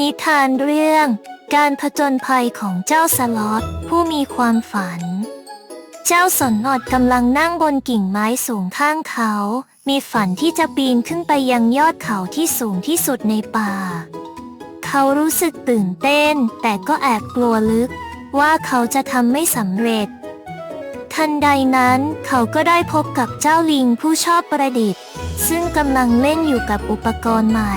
นิทานเรื่อง การผจญภัยของเจ้าสล็อตผู้มีความฝัน เจ้าสนอดกำลังนั่งบนกิ่งไม้สูงข้างเขา มีฝันที่จะปีนขึ้นไปยังยอดเขาที่สูงที่สุดในป่า เขารู้สึกตื่นเต้น แต่ก็แอบกลัวลึก ว่าเขาจะทำไม่สำเร็จ ทันใดนั้นเขาก็ได้พบกับเจ้าลิงผู้ชอบประดิษฐ์ ซึ่งกำลังเล่นอยู่กับอุปกรณ์ใหม่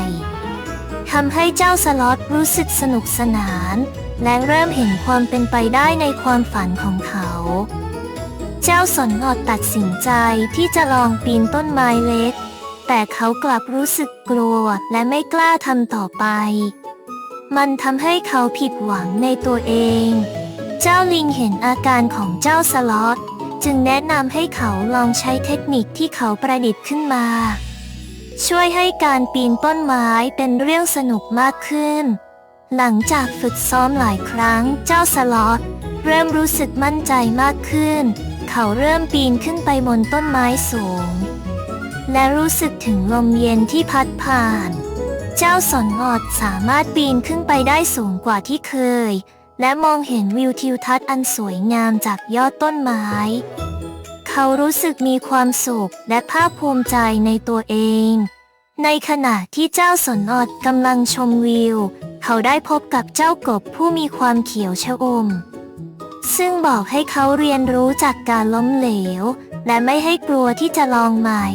ทำให้เจ้าสล็อตรู้สึกสนุกสนาน และเริ่มเห็นความเป็นไปได้ในความฝันของเขา เจ้าสนอดตัดสินใจที่จะลองปีนต้นไม้เล็ก แต่เขากลับรู้สึกกลัวและไม่กล้าทำต่อไป มันทำให้เขาผิดหวังในตัวเอง เจ้าลิงเห็นอาการของเจ้าสล็อตจึงแนะนำให้เขาลองใช้เทคนิคที่เขาประดิษฐ์ขึ้นมา ช่วยให้การปีนต้นไม้เป็นเรื่องสนุกมากขึ้น หลังจากฝึกซ้อมหลายครั้งเจ้าสล็อตเริ่มรู้สึกมั่นใจมากขึ้น เขาเริ่มปีนขึ้นไปบนต้นไม้สูง และรู้สึกถึงลมเย็นที่พัดผ่าน เจ้าสนอดสามารถปีนขึ้นไปได้สูงกว่าที่เคย และมองเห็นวิวทิวทัศน์อันสวยงามจากยอดต้นไม้ เขารู้สึกมีความสุขและภาคภูมิใจในตัวเอง ในขณะที่เจ้าสนอดกำลังชมวิว เขาได้พบกับเจ้ากบผู้มีความเขียวชะอม ซึ่งบอกให้เขาเรียนรู้จากการล้มเหลว และไม่ให้กลัวที่จะลองใหม่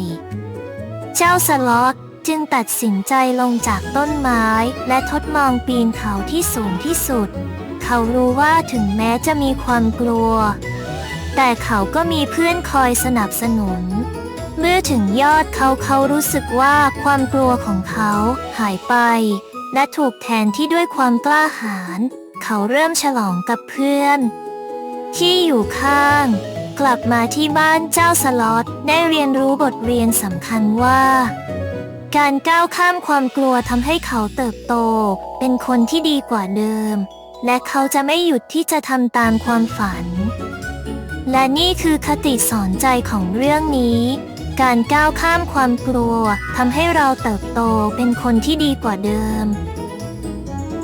เจ้าสล็อตจึงตัดสินใจลงจากต้นไม้และทดลองปีนเขาที่สูงที่สุด เขารู้ว่าถึงแม้จะมีความกลัว แต่เขาก็มีเพื่อนคอยสนับสนุน เมื่อถึงยอดเขาเขารู้สึกว่าความกลัวของเขาหายไป และถูกแทนที่ด้วยความกล้าหาญเขาเริ่มฉลองกับเพื่อน ที่อยู่ข้าง กลับมาที่บ้านเจ้าสล็อตได้เรียนรู้บทเรียนสำคัญว่า การก้าวข้ามความกลัวทำให้เขาเติบโต เป็นคนที่ดีกว่าเดิม และเขาจะไม่หยุดที่จะทำตามความฝัน และนี่คือคติสอนใจของเรื่องนี้ การก้าวข้ามความกลัวทำให้เราเติบโตเป็นคนที่ดีกว่าเดิม